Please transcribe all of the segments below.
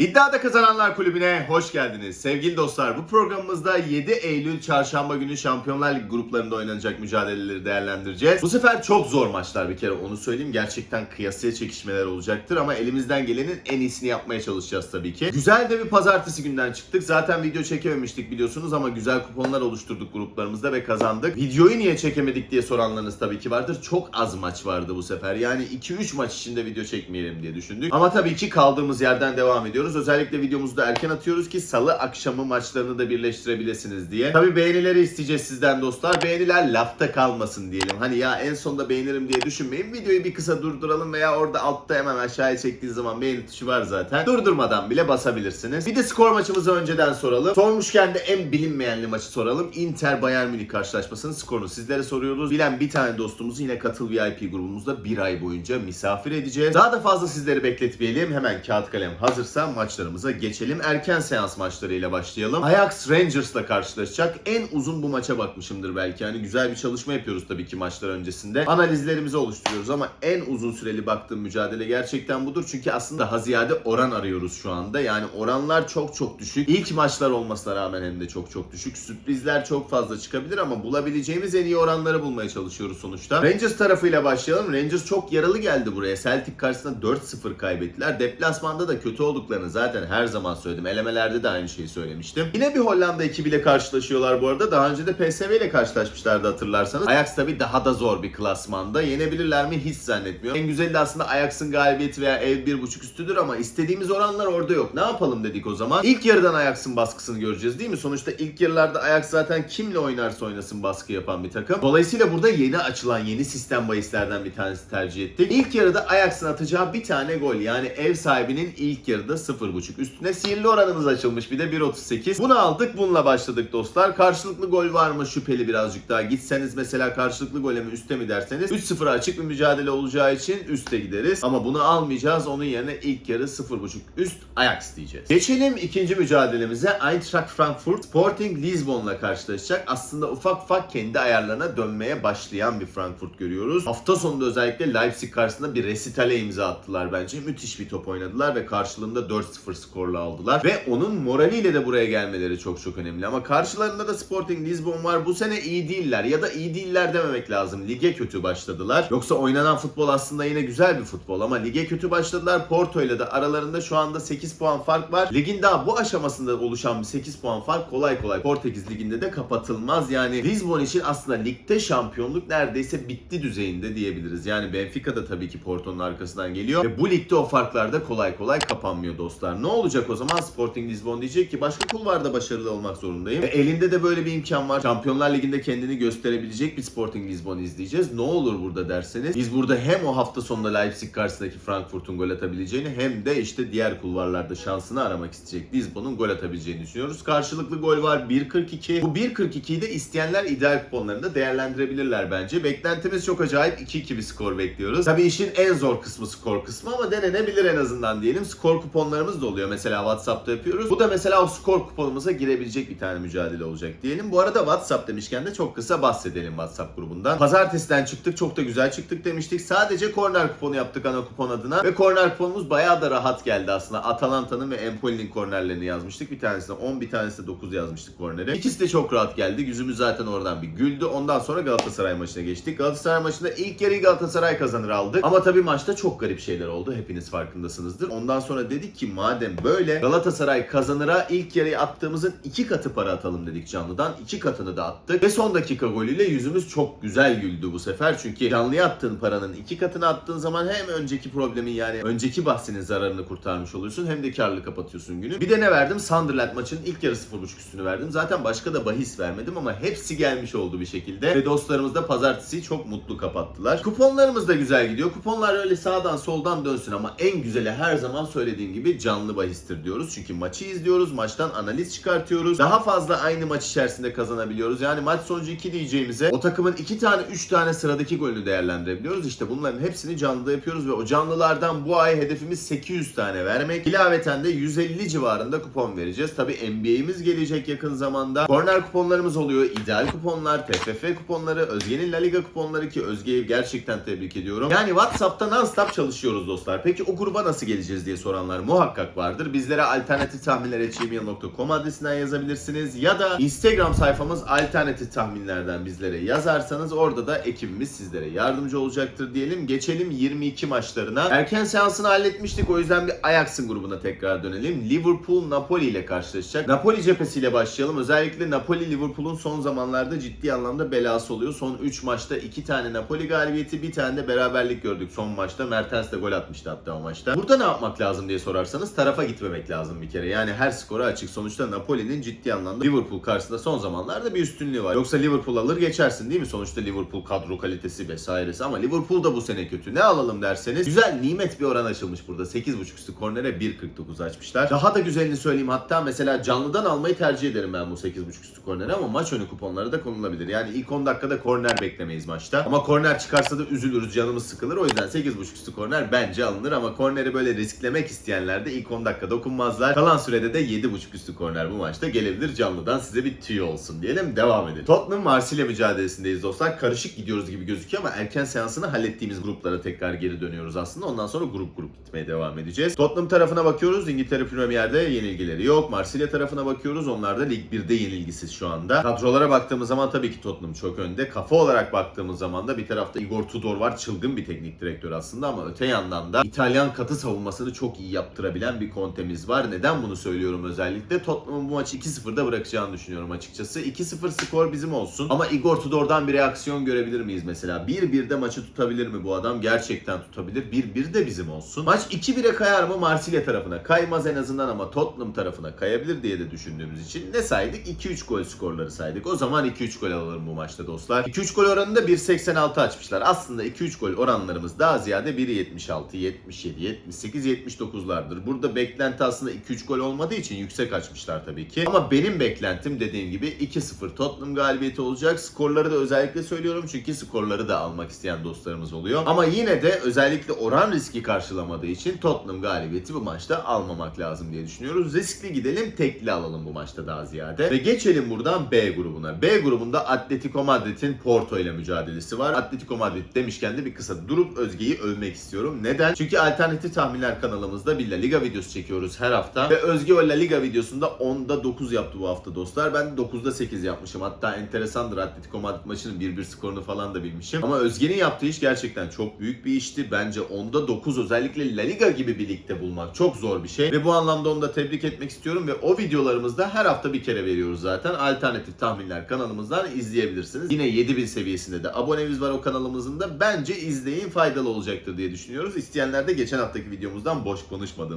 İddiada Kazananlar Kulübü'ne hoş geldiniz. Sevgili dostlar bu programımızda 7 Eylül Çarşamba günü Şampiyonlar Ligi gruplarında oynanacak mücadeleleri değerlendireceğiz. Bu sefer çok zor maçlar bir kere onu söyleyeyim. Gerçekten kıyasıya çekişmeler olacaktır ama elimizden gelenin en iyisini yapmaya çalışacağız tabii ki. Güzel de bir pazartesi günden çıktık. Zaten video çekememiştik biliyorsunuz ama güzel kuponlar oluşturduk gruplarımızda ve kazandık. Videoyu niye çekemedik diye soranlarınız tabii ki vardır. Çok az maç vardı bu sefer. Yani 2-3 maç içinde video çekmeyelim diye düşündük. Ama tabii ki kaldığımız yerden devam ediyoruz. Özellikle videomuzu da erken atıyoruz ki salı akşamı maçlarını da birleştirebilirsiniz diye. Tabii beğenileri isteyeceğiz sizden dostlar. Beğeniler lafta kalmasın diyelim. Hani ya en sonunda beğenirim diye düşünmeyin. Videoyu bir kısa durduralım veya orada altta hemen aşağıya çektiğiniz zaman beğeni tuşu var zaten. Durdurmadan bile basabilirsiniz. Bir de skor maçımızı önceden soralım. Sormuşken de en bilinmeyenli maçı soralım. Inter Bayern Münih karşılaşmasının skorunu sizlere soruyoruz. Bilen bir tane dostumuzu yine katıl VIP grubumuzda bir ay boyunca misafir edeceğiz. Daha da fazla sizleri bekletmeyelim. Hemen kağıt kalem hazırsa maçlarımıza geçelim. Erken seans maçlarıyla başlayalım. Ajax Rangers'la karşılaşacak. En uzun bu maça bakmışımdır belki. Yani güzel bir çalışma yapıyoruz tabii ki maçlar öncesinde. Analizlerimizi oluşturuyoruz ama en uzun süreli baktığım mücadele gerçekten budur. Çünkü aslında daha ziyade oran arıyoruz şu anda. Yani oranlar çok çok düşük. İlk maçlar olmasına rağmen hem de çok çok düşük. Sürprizler çok fazla çıkabilir ama bulabileceğimiz en iyi oranları bulmaya çalışıyoruz sonuçta. Rangers tarafıyla başlayalım. Rangers çok yaralı geldi buraya. Celtic karşısında 4-0 kaybettiler. Deplasmanda da kötü olduklarını zaten her zaman söyledim. Elemelerde de aynı şeyi söylemiştim. Yine bir Hollanda ekibiyle karşılaşıyorlar bu arada. Daha önce de PSV ile karşılaşmışlardı hatırlarsanız. Ajax tabii daha da zor bir klasmanda. Yenebilirler mi hiç zannetmiyorum. En güzeli de aslında Ajax'ın galibiyeti veya ev 1.5 üstüdür ama istediğimiz oranlar orada yok. Ne yapalım dedik o zaman. İlk yarıdan Ajax'ın baskısını göreceğiz değil mi? Sonuçta ilk yarılarda Ajax zaten kimle oynarsa oynasın baskı yapan bir takım. Dolayısıyla burada yeni açılan yeni sistem bahislerden bir tanesi tercih ettik. İlk yarıda Ajax'ın atacağı bir tane gol. Yani ev sahibinin ilk yarıda 0.5 üstüne sihirli oranımız açılmış bir de 1.38. Bunu aldık bununla başladık dostlar. Karşılıklı gol var mı şüpheli birazcık daha. Gitseniz mesela karşılıklı gole mi üste mi derseniz 3-0 açık bir mücadele olacağı için üste gideriz. Ama bunu almayacağız. Onun yerine ilk yarı 0.5 üst Ajax diyeceğiz. Geçelim ikinci mücadelemize. Eintracht Frankfurt Sporting Lisbon'la karşılaşacak. Aslında ufak ufak kendi ayarlarına dönmeye başlayan bir Frankfurt görüyoruz. Hafta sonunda özellikle Leipzig karşısında bir resitale imza attılar bence. Müthiş bir top oynadılar ve karşılığında 4-0 skorla aldılar. Ve onun moraliyle de buraya gelmeleri çok çok önemli. Ama karşılarında da Sporting Lisbon var. Bu sene iyi değiller ya da iyi değiller dememek lazım. Lige kötü başladılar. Yoksa oynanan futbol aslında yine güzel bir futbol ama lige kötü başladılar. Porto ile de aralarında şu anda 8 puan fark var. Ligin daha bu aşamasında oluşan bir 8 puan fark kolay kolay Portekiz liginde de kapatılmaz. Yani Lisbon için aslında ligde şampiyonluk neredeyse bitti düzeyinde diyebiliriz. Yani Benfica da tabii ki Porto'nun arkasından geliyor ve bu ligde o farklar da kolay kolay kapanmıyor dostlar. Ne olacak o zaman Sporting Lisbon diyecek ki başka kulvarda başarılı olmak zorundayım. E, elinde de böyle bir imkan var. Şampiyonlar Ligi'nde kendini gösterebilecek bir Sporting Lisbon izleyeceğiz. Ne olur burada derseniz biz burada hem o hafta sonunda Leipzig karşısındaki Frankfurt'un gol atabileceğini hem de işte diğer kulvarlarda şansını aramak isteyecek Lisbon'un gol atabileceğini düşünüyoruz. Karşılıklı gol var 1.42. Bu 1.42'yi de isteyenler ideal kuponlarında değerlendirebilirler bence. Beklentimiz çok acayip 2-2 bir skor bekliyoruz. Tabii işin en zor kısmı skor kısmı ama denenebilir en azından diyelim. Skor kuponlarımız da oluyor. Mesela WhatsApp'ta yapıyoruz. Bu da mesela o skor kuponumuza girebilecek bir tane mücadele olacak diyelim. Bu arada WhatsApp demişken de çok kısa bahsedelim WhatsApp grubundan. Pazartesiden çıktık. Çok da güzel çıktık demiştik. Sadece korner kuponu yaptık ana kupon adına. Ve korner kuponumuz bayağı da rahat geldi aslında. Atalanta'nın ve Empoli'nin kornerlerini yazmıştık. Bir tanesine 10 bir tanesine 9 yazmıştık kornere. İkisi de çok rahat geldi. Yüzümüz zaten oradan bir güldü. Ondan sonra Galatasaray maçına geçtik. Galatasaray maçında ilk yarıyı Galatasaray kazanır aldık. Ama tabii maçta çok garip şeyler oldu. Hepiniz farkındasınızdır. Ondan sonra dedik ki madem böyle Galatasaray kazanıra ilk yarıyı attığımızın iki katı para atalım dedik canlıdan. İki katını da attık. Ve son dakika golüyle yüzümüz çok güzel güldü bu sefer. Çünkü canlıya attığın paranın iki katını attığın zaman hem önceki problemin yani önceki bahsinin zararını kurtarmış oluyorsun hem de karlı kapatıyorsun günü. Bir de ne verdim? Sunderland maçının ilk yarı 0.5 üstünü verdim. Zaten başka da bahis vermedim ama hepsi gelmiş oldu bir şekilde. Ve dostlarımız da pazartesi çok mutlu kapattılar. Kuponlarımız da güzel gidiyor. Kuponlar öyle sağdan soldan dönsün ama en güzeli her zaman söylediğim gibi canlı bahistir diyoruz. Çünkü maçı izliyoruz, maçtan analiz çıkartıyoruz. Daha fazla aynı maç içerisinde kazanabiliyoruz. Yani maç sonucu 2 diyeceğimize o takımın 2 tane 3 tane sıradaki golünü değerlendirebiliyoruz. İşte bunların hepsini canlıda yapıyoruz ve o canlılardan bu ay hedefimiz 800 tane vermek. İlaveten de 150 civarında kupon vereceğiz. Tabi NBA'imiz gelecek yakın zamanda. Korner kuponlarımız oluyor. ideal kuponlar, TFF kuponları, Özge'nin La Liga kuponları ki Özge'yi gerçekten tebrik ediyorum. Yani WhatsApp'ta non-stop çalışıyoruz dostlar. Peki o gruba nasıl geleceğiz diye soranlar muhakkak muhakkak vardır. Bizlere alternatif tahminler gmail.com adresinden yazabilirsiniz. Ya da Instagram sayfamız alternatif tahminlerden bizlere yazarsanız orada da ekibimiz sizlere yardımcı olacaktır diyelim. Geçelim 22 maçlarına. Erken seansını halletmiştik o yüzden bir Ajax'ın grubuna tekrar dönelim. Liverpool Napoli ile karşılaşacak. Napoli cephesiyle başlayalım. Özellikle Napoli Liverpool'un son zamanlarda ciddi anlamda belası oluyor. Son 3 maçta 2 tane Napoli galibiyeti, bir tane de beraberlik gördük son maçta. Mertens de gol atmıştı hatta o maçta. Burada ne yapmak lazım diye sorarsanız tarafa gitmemek lazım bir kere. Yani her skora açık. Sonuçta Napoli'nin ciddi anlamda Liverpool karşısında son zamanlarda bir üstünlüğü var. Yoksa Liverpool alır geçersin değil mi? Sonuçta Liverpool kadro kalitesi vesairesi ama Liverpool da bu sene kötü. Ne alalım derseniz güzel nimet bir oran açılmış burada. 8.5 üstü kornere 1.49 açmışlar. Daha da güzelini söyleyeyim hatta mesela canlıdan almayı tercih ederim ben bu 8.5 üstü kornere ama maç önü kuponları da konulabilir. Yani ilk 10 dakikada korner beklemeyiz maçta. Ama korner çıkarsa da üzülürüz canımız sıkılır. O yüzden 8.5 üstü korner bence alınır ama korneri böyle risklemek isteyenler de ilk 10 dakika dokunmazlar. Kalan sürede de 7.5 üstü korner bu maçta gelebilir. Canlıdan size bir tüyo olsun diyelim. Devam edelim. Tottenham Marsilya mücadelesindeyiz dostlar. Karışık gidiyoruz gibi gözüküyor ama erken seansını hallettiğimiz gruplara tekrar geri dönüyoruz aslında. Ondan sonra grup grup gitmeye devam edeceğiz. Tottenham tarafına bakıyoruz. İngiltere Premier'de yenilgileri yok. Marsilya tarafına bakıyoruz. Onlar da Lig 1'de yenilgisiz şu anda. Kadrolara baktığımız zaman tabii ki Tottenham çok önde. Kafa olarak baktığımız zaman da bir tarafta Igor Tudor var. Çılgın bir teknik direktör aslında ama öte yandan da İtalyan katı savunmasını çok iyi yaptırabilen bir kontemiz var. Neden bunu söylüyorum özellikle? Tottenham'ın bu maçı 2-0'da bırakacağını düşünüyorum açıkçası. 2-0 skor bizim olsun. Ama Igor Tudor'dan bir reaksiyon görebilir miyiz mesela? 1-1'de maçı tutabilir mi bu adam? Gerçekten tutabilir. 1-1 de bizim olsun. Maç 2-1'e kayar mı Marsilya tarafına? Kaymaz en azından ama Tottenham tarafına kayabilir diye de düşündüğümüz için ne saydık? 2-3 gol skorları saydık. O zaman 2-3 gol alalım bu maçta dostlar. 2-3 gol oranında 1.86 açmışlar. Aslında 2-3 gol oranlarımız daha ziyade 1.76, 77, 78, 79'lardır. Burada beklenti aslında 2-3 gol olmadığı için yüksek açmışlar tabii ki. Ama benim beklentim dediğim gibi 2-0 Tottenham galibiyeti olacak. Skorları da özellikle söylüyorum çünkü skorları da almak isteyen dostlarımız oluyor. Ama yine de özellikle oran riski karşılamadığı için Tottenham galibiyeti bu maçta almamak lazım diye düşünüyoruz. Riskli gidelim, tekli alalım bu maçta daha ziyade. Ve geçelim buradan B grubuna. B grubunda Atletico Madrid'in Porto ile mücadelesi var. Atletico Madrid demişken de bir kısa durup Özge'yi övmek istiyorum. Neden? Çünkü alternatif tahminler kanalımızda bir La Liga videosu çekiyoruz her hafta. Ve Özge La Liga videosunda 10'da 9 yaptı bu hafta dostlar. Ben de 9'da 8 yapmışım. Hatta enteresandır Atletico Madrid maçının 1-1 skorunu falan da bilmişim. Ama Özge'nin yaptığı iş gerçekten çok büyük bir işti. Bence 10'da 9 özellikle La Liga gibi bir ligde bulmak çok zor bir şey. Ve bu anlamda onu da tebrik etmek istiyorum. Ve o videolarımızda her hafta bir kere veriyoruz zaten. Alternatif tahminler kanalımızdan izleyebilirsiniz. Yine 7000 seviyesinde de abonemiz var o kanalımızın da. Bence izleyin faydalı olacaktır diye düşünüyoruz. İsteyenler de geçen haftaki videomuzdan boş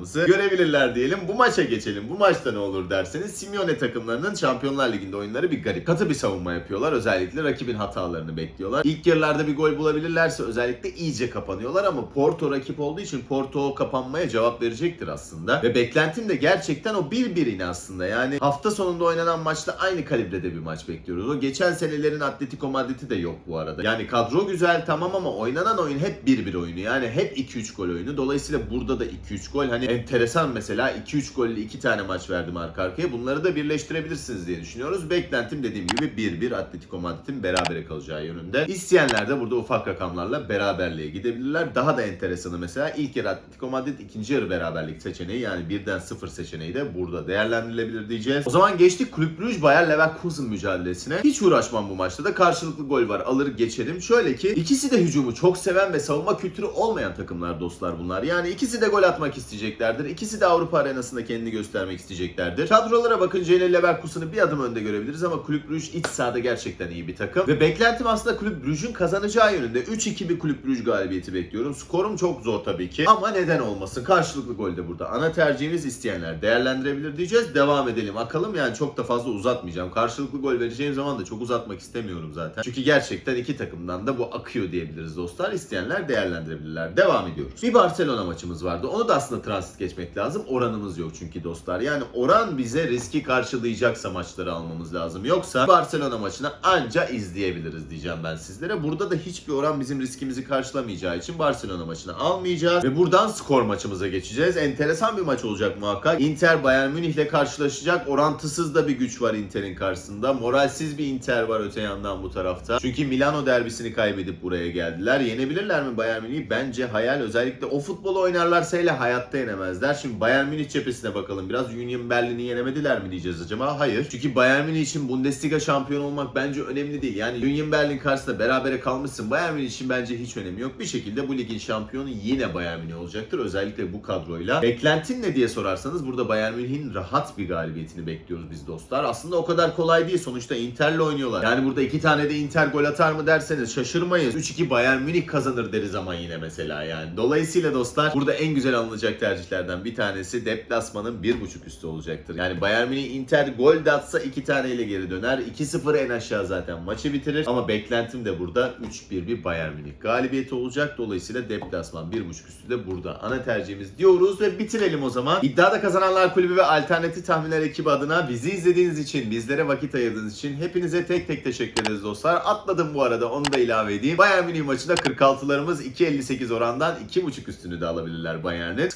konuşmadığımızı görebilirler diyelim. Bu maça geçelim. Bu maçta ne olur derseniz Simeone takımlarının Şampiyonlar Ligi'nde oyunları bir garip. Katı bir savunma yapıyorlar. Özellikle rakibin hatalarını bekliyorlar. İlk yarılarda bir gol bulabilirlerse özellikle iyice kapanıyorlar ama Porto rakip olduğu için Porto kapanmaya cevap verecektir aslında. Ve beklentim de gerçekten o 1-1'ini aslında. Yani hafta sonunda oynanan maçta aynı kalibrede bir maç bekliyoruz. O geçen senelerin Atletico Madrid'i de yok bu arada. Yani kadro güzel tamam ama oynanan oyun hep 1-1 oyunu. Yani hep 2-3 gol oyunu. Dolayısıyla burada da 2-3 gol. Hani enteresan mesela 2-3 gollü 2 tane maç verdim arka arkaya. Bunları da birleştirebilirsiniz diye düşünüyoruz. Beklentim dediğim gibi 1-1 Atletico Madrid'in berabere kalacağı yönünde. İsteyenler de burada ufak rakamlarla beraberliğe gidebilirler. Daha da enteresanı mesela ilk yarı Atletico Madrid ikinci yarı beraberlik seçeneği yani birden sıfır seçeneği de burada değerlendirilebilir diyeceğiz. O zaman geçtik Kulüp Brugge Bayer Leverkusen mücadelesine. Hiç uğraşmam bu maçta da karşılıklı gol var. Alır geçerim. Şöyle ki ikisi de hücumu çok seven ve savunma kültürü olmayan takımlar dostlar bunlar. Yani ikisi de gol atmak isteyeceklerdir. İkisi de Avrupa arenasında kendini göstermek isteyeceklerdir. Kadrolara bakınca yine Leverkusen'ı bir adım önde görebiliriz ama Kulüp Brugge iç sahada gerçekten iyi bir takım. Ve beklentim aslında Kulüp Brugge'un kazanacağı yönünde. 3-2 bir Kulüp Brugge galibiyeti bekliyorum. Skorum çok zor tabii ki. Ama neden olmasın? Karşılıklı gol de burada. Ana tercihimiz isteyenler değerlendirebilir diyeceğiz. Devam edelim. Akalım yani çok da fazla uzatmayacağım. Karşılıklı gol vereceğim zaman da çok uzatmak istemiyorum zaten. Çünkü gerçekten iki takımdan da bu akıyor diyebiliriz dostlar. İsteyenler değerlendirebilirler. Devam ediyoruz. Bir Barcelona maçımız vardı. Onu da aslında transit geçmek lazım. Oranımız yok çünkü dostlar. Yani oran bize riski karşılayacaksa maçları almamız lazım. Yoksa Barcelona maçını anca izleyebiliriz diyeceğim ben sizlere. Burada da hiçbir oran bizim riskimizi karşılamayacağı için Barcelona maçını almayacağız. Ve buradan skor maçımıza geçeceğiz. Enteresan bir maç olacak muhakkak. Inter Bayern Münih ile karşılaşacak. Orantısız da bir güç var Inter'in karşısında. Moralsiz bir Inter var öte yandan bu tarafta. Çünkü Milano derbisini kaybedip buraya geldiler. Yenebilirler mi Bayern Münih'i? Bence hayal. Özellikle o futbolu oynarlarsa hele hayatta yenemez. Yenemezler. Şimdi Bayern Münih cephesine bakalım. Biraz Union Berlin'i yenemediler mi diyeceğiz acaba? Hayır. Çünkü Bayern Münih için Bundesliga şampiyonu olmak bence önemli değil. Yani Union Berlin karşısında berabere kalmışsın. Bayern Münih için bence hiç önemi yok. Bir şekilde bu ligin şampiyonu yine Bayern Münih olacaktır. Özellikle bu kadroyla. Beklentin ne diye sorarsanız burada Bayern Münih'in rahat bir galibiyetini bekliyoruz biz dostlar. Aslında o kadar kolay değil. Sonuçta Inter'le oynuyorlar. Yani burada iki tane de Inter gol atar mı derseniz şaşırmayız. 3-2 Bayern Münih kazanır deriz ama yine mesela yani. Dolayısıyla dostlar burada en güzel alınacak tercihlerden bir tanesi deplasmanın 1.5 üstü olacaktır. Yani Bayern Münih Inter gol de atsa 2 taneyle geri döner. 2-0 en aşağı zaten maçı bitirir. Ama beklentim de burada 3-1 bir Bayern Münih galibiyeti olacak. Dolayısıyla deplasman 1.5 üstü de burada. Ana tercihimiz diyoruz ve bitirelim o zaman. İddiada Kazananlar Kulübü ve Alternatif Tahminler ekibi adına bizi izlediğiniz için, bizlere vakit ayırdığınız için hepinize tek tek teşekkür ederiz dostlar. Atladım bu arada onu da ilave edeyim. Bayern Münih maçında 46'larımız 2.58 orandan 2.5 üstünü de alabilirler Bayern'in.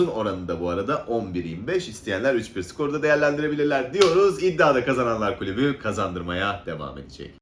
Skorumuzun oranı da bu arada 11.25. İsteyenler 3-1 skorda değerlendirebilirler diyoruz. İddiada Kazananlar Kulübü kazandırmaya devam edecek.